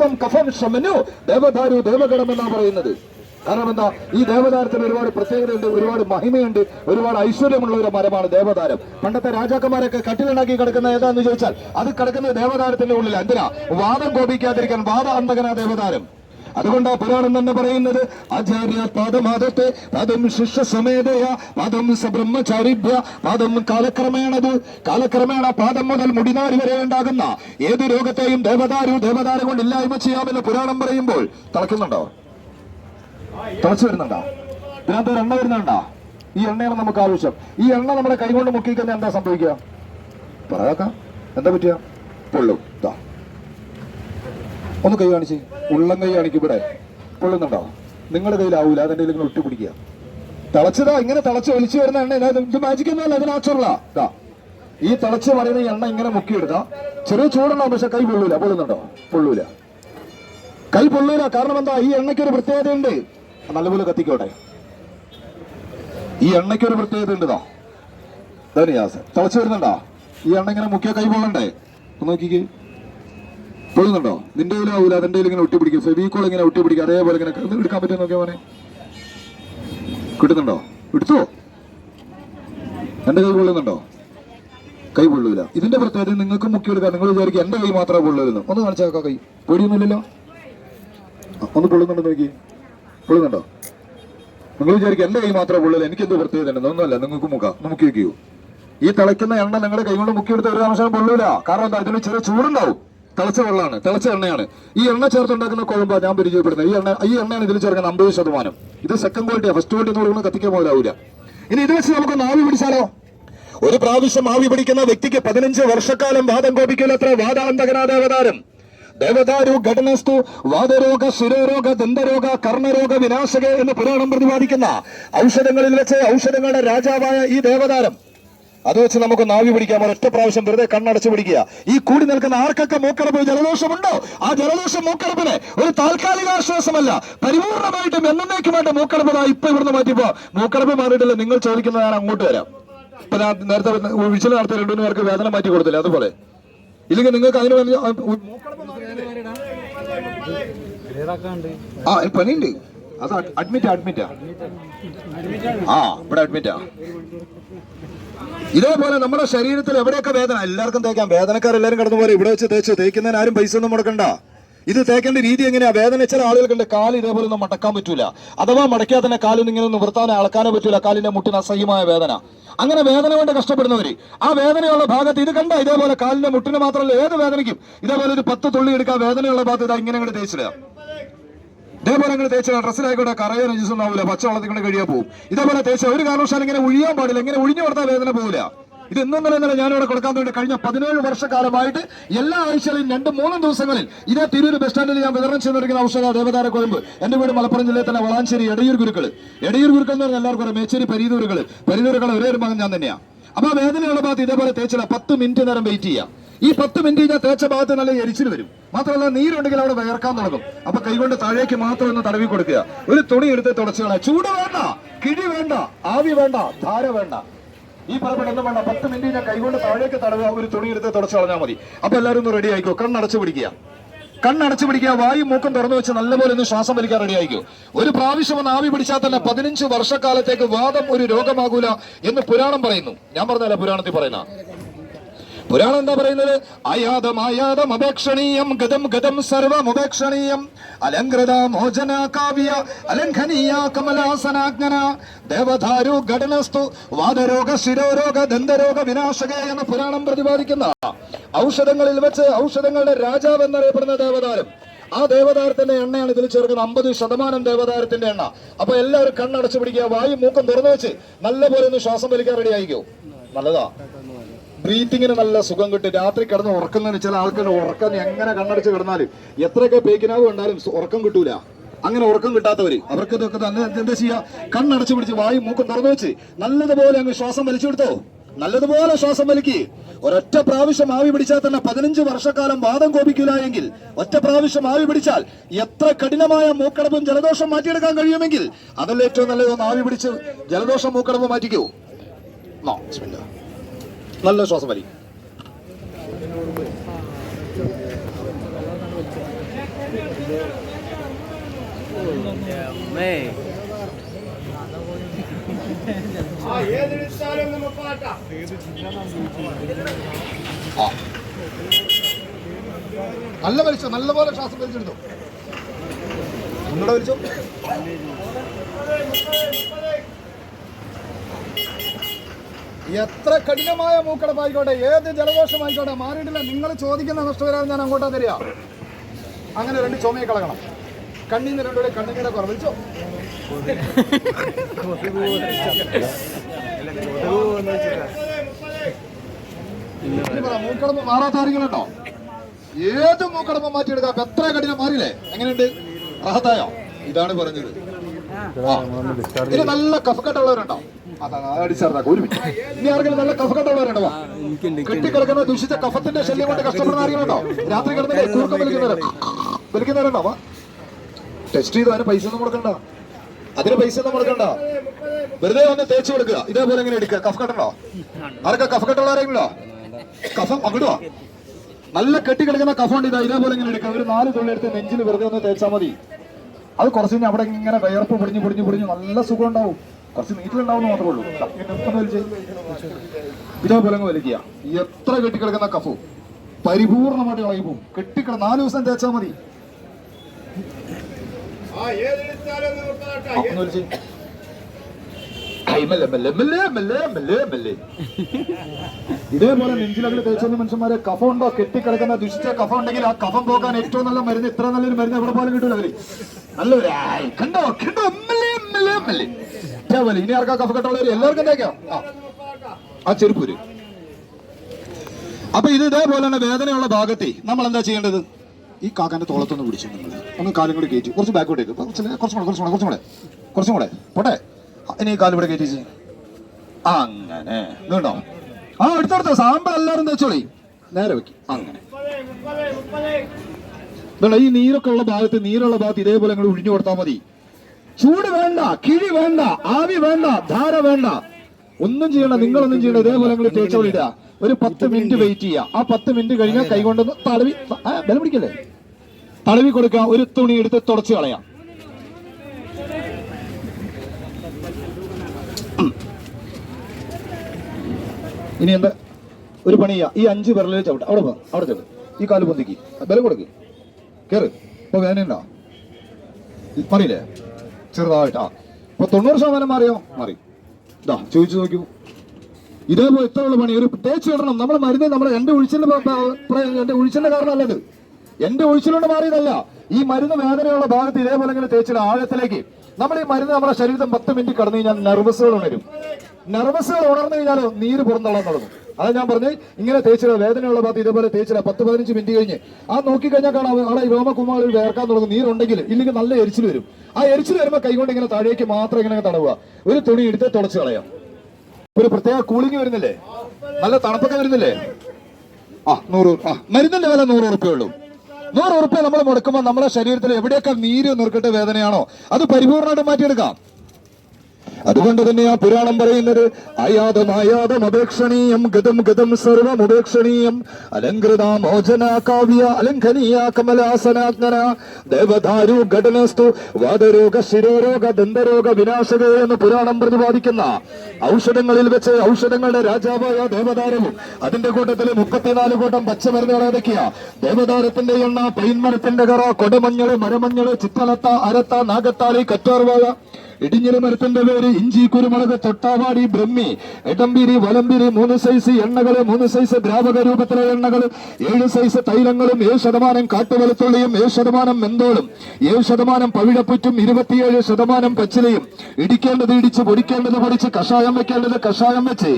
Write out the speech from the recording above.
പിത്തം കഫം ശമനു ദേവദാരു ദേവഗണം എന്നാണ് പറയുന്നത്. കാരണം എന്താ? ഈ ദേവദാരത്തിന് ഒരുപാട് പ്രത്യേകതയുണ്ട് ഒരുപാട് മഹിമയുണ്ട് ഒരുപാട് ഐശ്വര്യമുള്ള ഒരു മരമാണ് ദേവദാരം. പണ്ടത്തെ രാജാക്കന്മാരൊക്കെ കട്ടിലുണ്ടാക്കി കിടക്കുന്ന ഏതാന്ന് ചോദിച്ചാൽ അത് കിടക്കുന്ന ദേവദാരത്തിന്റെ ഉള്ളിൽ എന്തിനാ? വാദം കോപിക്കാതിരിക്കാൻ വാദ അന്തകന ദേവദാരം. അതുകൊണ്ട് പുരാണം തന്നെ പറയുന്നത് ആചാര്യ പാദമാദത്തെ പാദം ശിഷ്യ സമേതയ പാദം സബ്രഹ്മചാരിഭ്യ പാദം കാലക്രമേണത്. കാലക്രമേണ പാദം മുതൽ മുടിനാരി വരെ ഉണ്ടാകുന്ന ഏത് രോഗത്തെയും ദേവതാരു ദേവതാരം കൊണ്ട് ഇല്ലായ്മ ചെയ്യാമെന്ന് പുരാണം പറയുമ്പോൾ തിളക്കുന്നുണ്ടോ തിളച്ചു വരുന്നുണ്ടോ? ഇതിനകത്ത് ഒരു എണ്ണ വരുന്നുണ്ടോ? ഈ എണ്ണയാണ് നമുക്ക് ആവശ്യം. ഈ എണ്ണ നമ്മുടെ കൈകൊണ്ട് മുക്കിക്കുന്ന എന്താ സംഭവിക്കുക? പറയാക്കാം എന്താ പറ്റിയ? പൊള്ളും. ഒന്ന് കൈ കാണിച്ച്. ഉള്ളം കൈ കാണിക്കും ഇവിടെ. കൊള്ളുന്നുണ്ടോ? നിങ്ങളുടെ കയ്യിലാവൂല അതെന്റെ നിങ്ങൾ ഒട്ടി പിടിക്കുക. തിളച്ചതാ. ഇങ്ങനെ തിളച്ച് ഒലിച്ചു വരുന്ന എണ്ണ ഇത് മാജിക് ഒന്നുമല്ല. അത് നാച്ചുറലാ ഈ തിളച്ച് പറയുന്ന എണ്ണ ഇങ്ങനെ മുക്കിയെടുക്കാം ചെറിയ ചൂടുണ്ടാവും. പക്ഷെ കൈ പൊള്ളൂല. പൊള്ളുന്നുണ്ടോ? പൊള്ളൂല. കൈ പൊള്ളൂല. കാരണം എന്താ? ഈ എണ്ണയ്ക്ക് ഒരു പ്രത്യേകതയുണ്ട് നല്ലപോലെ കത്തിക്കോട്ടെ. ഈ എണ്ണയ്ക്ക് ഒരു പ്രത്യേകത ഉണ്ട് ധനിയാസ് തിളച്ചു വരുന്നുണ്ടോ? ഈ എണ്ണ ഇങ്ങനെ മുക്കിയ കൈ പൊള്ളണ്ടേ? നോക്കിക്കേ. പൊള്ളുന്നുണ്ടോ? നിന്റെ കയ്യിലാവൂല അതിന്റെ കയ്യിൽ ഇങ്ങനെ ഒട്ടിപ്പിടിക്കും. ഫെവിക്കോൾ ഇങ്ങനെ ഒട്ടിപ്പിടിക്കും അതേപോലെ ഇങ്ങനെ എടുക്കാൻ പറ്റുമോ നോക്കിയാ മോനെ? കിട്ടുന്നുണ്ടോ? എടുത്തോ? എന്റെ കൈ പൊള്ളുന്നുണ്ടോ? കൈ പൊള്ളൂല. ഇതിന്റെ പ്രത്യേകത നിങ്ങൾക്ക് മുക്കിയെടുക്കാം നിങ്ങൾ വിചാരിക്കും എന്റെ കൈ മാത്രമേ പൊള്ളുന്നു ഒന്ന് കാണിച്ചേക്കാം കൈ. പേടിയൊന്നുമില്ലല്ലോ? ഒന്ന് പൊള്ളുന്നുണ്ടോ നോക്കി? പൊള്ളുന്നുണ്ടോ? നിങ്ങൾ വിചാരിക്കും എന്റെ കൈ മാത്രമേ പൊള്ളില്ല എനിക്ക് എന്തോ പ്രത്യേകത ഉണ്ട്? ഒന്നുമല്ല നിങ്ങൾക്ക് മുക്കാം. മുക്കി വെക്കൂ. ഈ തിളയ്ക്കുന്ന എണ്ണ നിങ്ങളുടെ കൈ കൊണ്ട് മുക്കിയെടുത്ത ഒരു കാരണവശാലും പൊള്ളൂല. കാരണം എന്താ? ഇതിന് ചെറിയ ചൂടുണ്ടാവും. തിളച്ച വെള്ളമാണ് തിളച്ച എണ്ണയാണ്. ഈ എണ്ണ ചേർത്തുണ്ടാക്കുന്ന കുഴമ്പ ഞാൻ പരിചയപ്പെടുന്നത് ഈ എണ്ണ ഈ എണ്ണയാണ് ഇതിൽ ചേർക്കുന്നത് അമ്പത് ശതമാനം. ഇത് സെക്കൻഡ് ക്വാളിറ്റിയാണ് ഫസ്റ്റ് ക്വാളിറ്റി എന്ന് പറയുന്നത് കത്തിക്കാൻ പോലാവില്ല ഇനി ഇത് വെച്ച് നമുക്ക് ആവി പിടിച്ചാലോ? ഒരു പ്രാവശ്യം ആവി പിടിക്കുന്ന വ്യക്തിക്ക് പതിനഞ്ച് വർഷക്കാലം വാദം കോപിക്കില്ലത്ര വാദാന്തകനാദേവതാരം. ദേവതാരു ഘടനസ്തു വാദരോഗ ശിരോരോഗ ദന്തരോഗ കർണരോഗ വിനാശക എന്ന് പുരാണം പ്രതിപാദിക്കുന്ന ഔഷധങ്ങളിൽ വെച്ച് ഔഷധങ്ങളുടെ രാജാവായ ഈ ദേവതാരം. അത് വെച്ച് നമുക്ക് നാവി പിടിക്കാം. ഒരൊറ്റ പ്രാവശ്യം വെറുതെ കണ്ണടച്ചു പിടിക്കുക. ഈ കൂടി നിൽക്കുന്ന ആർക്കൊക്കെ മൂക്കടപ്പ് ജലദോഷമുണ്ടോ? ആ ജലദോഷം മൂക്കടപ്പിന് ഒരു താൽക്കാലിക ആശ്വാസമല്ല. പരിപൂർണമായിട്ടും എന്നേക്കുമായിട്ട് മൂക്കടപ്പ് ഇപ്പൊ ഇവിടുന്ന് മാറ്റിപ്പോ. മൂക്കടപ്പ് മാറിയിട്ടില്ല. നിങ്ങൾ ചോദിക്കുന്നത് ഞാൻ അങ്ങോട്ട് വരാം. ഇപ്പൊ ഞാൻ നേരത്തെ വിളിച്ചിൽ നടത്തിയ രണ്ടു പേർക്ക് വേദന മാറ്റി കൊടുത്തില്ല. അതുപോലെ ഇല്ലെങ്കിൽ നിങ്ങൾക്ക് അതിന് ആ, പനിയുണ്ട് അത് അഡ്മിറ്റ് അഡ്മിറ്റാ. ആ ഇവിടെ അഡ്മിറ്റാ. ഇതേപോലെ നമ്മുടെ ശരീരത്തിൽ എവിടെയൊക്കെ വേദന? എല്ലാവർക്കും തേക്കാം. വേദനക്കാരെല്ലാരും കടന്നു പോലെ ഇവിടെ വെച്ച് തേച്ച്. തേക്കുന്നതിന് ആരും പൈസ ഒന്നും മുടക്കണ്ട. ഇത് തേക്കേണ്ട രീതി എങ്ങനെയാ? വേദന ചില ആളുകൾക്കുണ്ട് കാൽ ഇതേപോലെ ഒന്നും മടക്കാൻ പറ്റൂല. അഥവാ മടക്കിയാൽ തന്നെ കാലൊന്നും ഇങ്ങനെ വൃത്താനെ അളക്കാനോ പറ്റൂല. കാലിന്റെ മുട്ടിന് അസഹ്യമായ വേദന. അങ്ങനെ വേദന കൊണ്ട് കഷ്ടപ്പെടുന്നവര് ആ വേദനയുള്ള ഭാഗത്ത് ഇത് കണ്ട ഇതേപോലെ കാലിന്റെ മുട്ടിന് മാത്രമല്ല ഏത് വേദനയ്ക്കും. ഇതേപോലെ ഒരു പത്ത് തുള്ളി എടുക്കാൻ വേദനയുള്ള ഭാഗത്ത് ഇതാ ഇങ്ങനെ അങ്ങോട്ട് തേച്ചിടുക ഇതേപോലെ അങ്ങനെ തേച്ച ഡ്രസ്സിലായിക്കോട്ടെ കറയോ രജിസ് ഉണ്ടാവില്ല പച്ചവെള്ളത്തിൽ കൊണ്ട് കഴിയാൻ പോകും ഇതേപോലെ തേച്ച ഒരു കാരണവശാലും ഇങ്ങനെ ഒഴിയാൻ പാടില്ല ഇങ്ങനെ ഒഴിഞ്ഞു കൊടുത്താൽ വേദന പോകില്ല ഇത് ഇന്നലെ ഇന്നലെ ഞാനിവിടെ കൊടുക്കാൻ വേണ്ടി കഴിഞ്ഞ പതിനേഴ് വർഷക്കാലമായിട്ട് എല്ലാ ആഴ്ചയിലും രണ്ട് മൂന്നും ദിവസങ്ങളിൽ ഇതേ തിരൂര് ബസ് സ്റ്റാൻഡിൽ ഞാൻ വിതരണം ചെയ്തിരിക്കുന്ന ഔഷധ ദേവതാര കൊഴുമ്പ് എന്റെ വീട് മലപ്പുറം ജില്ലയിൽ തന്നെ വളാഞ്ചേരി എടയൂർ ഗുരുക്കൾ എടയൂർ ഗുരുക്കൾ എന്ന് പറഞ്ഞാൽ എല്ലാവർക്കും മേച്ചേരി പരിതൂരുകൾ പരിതൂരുകൾ ഒരേ ഒരു മകൻ ഞാൻ തന്നെയാണ് അപ്പൊ വേദനയുള്ള ഭാഗത്ത് ഇതേപോലെ തേച്ചില്ല പത്ത് മിനിറ്റ് നേരം വെയിറ്റ് ചെയ്യാം. ഈ പത്ത് മിനിറ്റ് കഴിഞ്ഞാൽ തേച്ച ഭാഗത്ത് നല്ല എരിച്ചിൽ വരും. മാത്രമല്ല നീരുണ്ടെങ്കിൽ അവിടെ വിയർക്കാൻ തുടങ്ങും. അപ്പൊ കൈകൊണ്ട് താഴേക്ക് മാത്രം ഒന്ന് തടവി കൊടുക്കുക. ഒരു തുണി എടുത്ത് തുടച്ചു കളയാം. ചൂട് വേണ്ട കിഴി വേണ്ട ആവി വേണ്ട ധാര വേണ്ട. ഈ പറയപ്പെട്ടൊന്നും വേണ്ട. പത്ത് മിനിറ്റ് ഞാൻ കൈകൊണ്ട് താഴേക്ക് തടവുക ഒരു തുണി എടുത്ത് തുടച്ചു കളഞ്ഞാൽ മതി. അപ്പൊ എല്ലാവരും ഒന്ന് റെഡി ആയിക്കോ? കണ്ണടച്ചു പിടിക്കുക. കണ്ണടച്ചു പിടിക്കുക. വായും മൂക്കും തുറന്നു വെച്ച് നല്ലപോലെ ഒന്ന് ശ്വാസം വലിക്കാൻ റെഡി ആയിക്കോ? ഒരു പ്രാവശ്യം ഒന്ന് ആവി പിടിച്ചാൽ തന്നെ പതിനഞ്ച് വർഷക്കാലത്തേക്ക് വാദം ഒരു രോഗമാകൂല എന്ന് പുരാണം പറയുന്നു. ഞാൻ പറഞ്ഞല്ല പുരാണത്തിൽ പറയുന്ന? പുരാണം എന്താ പറയുന്നത്? അയാതം അയാതം അപേക്ഷണീയം ഗതം ഗതം സർവം ഉപേക്ഷണീയം അലങ്കൃത മോചന കാവ്യ അലംഘനീയ കമലാസനാജ്ഞന. ദേവധാരു ഘടനസ്തു വാദരോഗ ശിരോരോഗ ദന്തരോഗ വിനാശക എന്ന പുരാണം പ്രതിപാദിക്കുന്ന ഔഷധങ്ങളിൽ വെച്ച് ഔഷധങ്ങളുടെ രാജാവ് എന്നറിയപ്പെടുന്ന ദേവതാരം. ആ ദേവതാരത്തിന്റെ എണ്ണയാണ് ഇതിൽ ചേർക്കുന്നത്. അമ്പത് ശതമാനം ദേവതാരത്തിന്റെ എണ്ണ. അപ്പൊ എല്ലാവരും കണ്ണടച്ചു പിടിക്കുക. വായു മൂക്കം തുറന്നു വെച്ച് നല്ലപോലെ ഒന്ന് ശ്വാസം വലിക്കാൻ റെഡി ആയിക്കോ നല്ലതാ. ബ്രീത്തിങ്ങിന് നല്ല സുഖം കിട്ടും. രാത്രി കിടന്ന് ഉറക്കുന്നതിന് ചില ആൾക്കാർ ഉറക്കം എങ്ങനെ കണ്ണടച്ച് കിടന്നാലും എത്രയൊക്കെ പേക്കിനാവ് കണ്ടാലും ഉറക്കം കിട്ടൂല. അങ്ങനെ ഉറക്കം കിട്ടാത്തവര്. അവർക്ക് ഇതൊക്കെ തന്നെ എന്താ ചെയ്യാ? കണ്ണടച്ചു പിടിച്ച് വായു മൂക്കം തുറന്നു വെച്ച് നല്ലതുപോലെ അങ്ങ് ശ്വാസം വലിച്ചെടുത്തോ നല്ലതുപോലെ ശ്വാസം വലിക്കി. ഒരൊറ്റ പ്രാവശ്യം ആവി പിടിച്ചാൽ തന്നെ പതിനഞ്ച് വർഷക്കാലം വാദം കോപിക്കില്ല എങ്കിൽ ഒറ്റ പ്രാവശ്യം ആവി പിടിച്ചാൽ എത്ര കഠിനമായ മൂക്കടപ്പും ജലദോഷം മാറ്റിയെടുക്കാൻ കഴിയുമെങ്കിൽ അതല്ല ഏറ്റവും നല്ലതൊന്ന് ആവി പിടിച്ച് ജലദോഷം മൂക്കടപ്പ് മാറ്റിക്കോ. നല്ല ശ്വാസം വലി. നല്ല വലിച്ചോ നല്ലപോലെ ശ്വാസം വലിച്ചെടുത്തു. ഒന്നുകൂടെ വലിച്ചോ. എത്ര കഠിനമായ മൂക്കടപ്പായിക്കോട്ടെ ഏത് ജലദോഷമായിക്കോട്ടെ മാറിയിട്ടില്ല. നിങ്ങൾ ചോദിക്കുന്ന നഷ്ടപരിഹാരം ഞാൻ അങ്ങോട്ടാ തരിക. അങ്ങനെ രണ്ട് ചുമയെ കളകണം കണ്ണീന്ന് രണ്ടുപേരെ കണ്ണീരെ കുറവ്. മൂക്കടമ്പ് മാറാത്ത ആരെങ്കിലുണ്ടോ ഏത് മൂക്കടപ്പ് മാറ്റിയെടുക്കാം? എത്ര കഠിനം മാറിയില്ലേ? എങ്ങനെയുണ്ട്? റാഹത്തായോ? ഇതാണ് പറഞ്ഞത്. ഇനി നല്ല കഫക്കെട്ടുള്ളവരുണ്ടോ? അതാ അടിച്ചേർത്താക്ക ഒരു മിനിറ്റ്. ഇനി ആർക്കെങ്കിലും നല്ല കഫക്കെട്ടുള്ളവരുണ്ടോ. കെട്ടിക്കിടക്കുന്ന ദുഷിച്ച കഫത്തിന്റെ ശല്യം കൊണ്ട് കഷ്ടപ്പെടുന്ന ആരെങ്കിലുണ്ടോ രാത്രി കിടന്നില്ലേ? കൂർക്കം വലിക്കുന്നവരോ വലിക്കുന്നവരുണ്ടോ ടെസ്റ്റ് ചെയ്ത് അതിന് പൈസ ഒന്നും കൊടുക്കണ്ട. അതിന് പൈസ ഒന്നും കൊടുക്കണ്ട. വെറുതെ ഒന്ന് തേച്ചു കൊടുക്കുക. ഇതേപോലെ എങ്ങനെ എടുക്കുക? കഫക്കെട്ടുണ്ടോ? ആർക്കാ കഫക്കെട്ടുള്ളവരെങ്കിലോ കഫം അങ്ങോട്ടോ നല്ല കെട്ടിക്കിടക്കുന്ന ഉണ്ട്. ഇതാ ഇതേപോലെ ഇങ്ങനെ എടുക്കുക? ഒരു നാല് തുള്ളി എടുത്ത് നെഞ്ചിൽ വെറുതെ ഒന്ന് തേച്ചാൽ മതി. അത് കുറച്ച് കഴിഞ്ഞ് അവിടെ ഇങ്ങനെ വയർപ്പ് പൊടിഞ്ഞ് പൊടിഞ്ഞ് പൊടിഞ്ഞ് നല്ല സുഖം ഉണ്ടാവും കുറച്ച് നീറ്റിലുണ്ടാവും മാത്രമേ ഉള്ളൂ. ഇതേപോലെ വലിക്കുക. എത്ര കെട്ടിക്കിടക്കുന്ന കഫു പരിപൂർണമായിട്ട് ഇളകി പോകും കെട്ടിക്കിട നാല് ദിവസം തേച്ചാൽ മതി. ഇതേപോലെ നെഞ്ചിലകൽ തേച്ചുന്ന മനുഷ്യന്മാരെ കഫം ഉണ്ടോ? കെട്ടിക്കിടക്കുന്ന ദുഷിച്ച കഫം ഉണ്ടെങ്കിൽ ആ കഫം പോകാൻ ഏറ്റവും നല്ല മരുന്ന് ഇത്ര നല്ലൊരു മരുന്ന് എവിടെ പോലും കിട്ടൂല അവർ. നല്ലൊരു കണ്ടോ കണ്ടോ? MLA, MLA, MLA. ഇതേപോലെ ഇനി ആർക്കാ കഫ കെട്ടുള്ളവര് എല്ലാവർക്കും തേക്കാം ആ. ചെരുപ്പൂര്. അപ്പൊ ഇത് ഇതേപോലെ തന്നെ വേദനയുള്ള ഭാഗത്തെ നമ്മൾ എന്താ ചെയ്യേണ്ടത്? ഈ കാക്കാന്റെ തോളത്തൊന്ന് പിടിച്ചു നിങ്ങൾ ഒന്ന് കാലും കൂടി കയറ്റി കുറച്ച് ബാക്കോട്ടേക്ക് കുറച്ചും കൂടെ കുറച്ചും കൂടെ കുറച്ചും കൂടെ. കുറച്ചും കൂടെ. പോട്ടെ? ഇനി കാലും കൂടെ കയറ്റി അങ്ങനെ. വീണ്ടോ ആ എടുത്തെടുത്തോ സാമ്പാർ എല്ലാവരും വെച്ചോളി നേരെ വെക്കി. അങ്ങനെ. ഇതുണ്ടോ ഈ നീരൊക്കെ ഉള്ള ഭാഗത്ത് നീരുള്ള ഭാഗത്ത് ഇതേപോലെ നിങ്ങൾ ഒഴിഞ്ഞു കൊടുത്താൽ മതി. ചൂട് വേണ്ട കിഴി വേണ്ട ആവി വേണ്ട ധാര വേണ്ട. ഒന്നും ചെയ്യണ്ട നിങ്ങളൊന്നും ചെയ്യണ്ട ഇതേപോലെ നിങ്ങൾ തേച്ചോളിടുക ഒരു പത്ത് മിനിറ്റ് വെയിറ്റ് ചെയ്യുക. ആ പത്ത് മിനിറ്റ് കഴിഞ്ഞാൽ കൈകൊണ്ടൊന്ന് തടവി ബല പിടിക്കല്ലേ? തടവി കൊടുക്കുക ഒരു തുണി എടുത്ത് തുടച്ചു കളയാം. ഇനി എന്താ? ഒരു പണി ചെയ്യുക. ഈ അഞ്ച് വിരലിൽ ചവിട്ട അവിടെ പോ അവിടെ ചെന്ന് ഈ കാൽ പൊന്തിക്ക്. ബലം കൊടുക്ക്. കേറ്. ഇപ്പൊ വേദനയുണ്ടോ മാറിയില്ലേ? ചെറുതായിട്ടാ. അപ്പൊ തൊണ്ണൂറ് ശതമാനം മാറിയോ? മാറി. ഇതാ ചോദിച്ചു നോക്കൂ. ഇതേപോലെ ഇത്രയുള്ള പണി. ഒരു തേച്ച് കിടണം നമ്മൾ മരുന്ന് നമ്മുടെ എന്റെ ഒഴിച്ചിലിന്റെ എന്റെ ഒഴിച്ചിലിന്റെ കാരണമല്ല ഇത്. എന്റെ ഒഴിച്ചിലുകൊണ്ട് മാറിയതല്ല. ഈ മരുന്ന് വേദനയുള്ള ഭാഗത്ത് ഇതേപോലെ ഇങ്ങനെ തേച്ചിട ആഴത്തിലേക്ക്. നമ്മൾ ഈ മരുന്ന് നമ്മുടെ ശരീരത്തിൽ പത്ത് മിനിറ്റ് കടന്നു കഴിഞ്ഞാൽ നെർവസുകൾ ഉണരും. നെർവസുകൾ ഉണർന്നു കഴിഞ്ഞാൽ നീര് പുറന്തള്ളാൻ തുടങ്ങും അത് ഞാൻ പറഞ്ഞു ഇങ്ങനെ തേച്ചിട വേദനയുള്ള ഭാഗത്ത് ഇതേപോലെ തേച്ചിട പത്ത് പതിനഞ്ച് മിനിറ്റ് കഴിഞ്ഞ് ആ നോക്കിക്കഴിഞ്ഞാൽ കാണാം അവിടെ ഈ രോമകുമാരിൽ വേർക്കാൻ തുടങ്ങും നീരുണ്ടെങ്കിൽ ഇല്ലെങ്കിൽ നല്ല എരിച്ചിൽ വരും. ആ എരിച്ചിൽ വരുമ്പോൾ കൈകൊണ്ട് ഇങ്ങനെ താഴേക്ക് മാത്രം ഇങ്ങനെ തടവുക. ഒരു തുണി എടുത്ത് തുളച്ച് കളയാം. ഒരു പ്രത്യേക കൂളിംഗ് വരുന്നില്ലേ? നല്ല തണുപ്പൊക്കെ വരുന്നില്ലേ? ആ നൂറ് ആ മരുന്നിന്റെ വില നൂറ് ഉറുപ്പേ ഉള്ളൂ. നൂറ് ഉറുപ്പ നമ്മൾ മുടക്കുമ്പോൾ നമ്മുടെ ശരീരത്തിൽ എവിടെയൊക്കെ നീര് നിർക്കട്ടെ വേദനയാണോ അത് പരിപൂർണമായിട്ട് മാറ്റിയെടുക്കാം. അതുകൊണ്ട് തന്നെ ആ പുരാണം പറയുന്നത് അയാതം അയാതം അപേക്ഷണീയം ഗതം ഗതം സർവം ഉപേക്ഷണീയം അലങ്കൃത മോചന കാവ്യ അലംഘനീയ കമലാസനാജ്ഞന ദേവദാരു ഘടനസ്തു വാദരോഗ ശിരോരോഗ ദന്തരോഗ വിനാശക എന്ന് പുരാണം പ്രതിപാദിക്കുന്ന ഔഷധങ്ങളിൽ വെച്ച് ഔഷധങ്ങളുടെ രാജാവായ ദേവദാരവും അതിന്റെ കൂട്ടത്തിൽ മുപ്പത്തിനാല് കൂട്ടം പച്ചമരുന്നുകൾ ഏതൊക്കെയാ ദേവദാരത്തിന്റെ എണ്ണ പൈൻമരത്തിന്റെ കറ കൊടമഞ്ഞൾ മരമഞ്ഞൾ ചിത്തലത്ത അരത്ത നാഗത്താളി കറ്റാർവാഴ ഇടിഞ്ഞില മരത്തിന്റെ പേര് ഇഞ്ചി കുരുമുളക് തൊട്ടാവാടി ബ്രഹ്മി എടമ്പിരി വലമ്പിരി മൂന്ന് സൈസ് എണ്ണകൾ മൂന്ന് സൈസ് ദ്രാവക രൂപത്തിലെ എണ്ണകൾ ഏഴ് സൈസ് തൈലങ്ങളും ഏഴ് ശതമാനം കാട്ടുവെളുത്തുള്ളിയും ഏഴ് ശതമാനം മെന്തോളും ഏഴ് ശതമാനം പവിഴപ്പുറ്റും ഇരുപത്തിയേഴ് ശതമാനം പച്ചിലയും. ഇടിക്കേണ്ടത് ഇടിച്ച് പൊടിക്കേണ്ടത് പൊടിച്ച് കഷായം വെക്കേണ്ടത് കഷായം വെച്ച്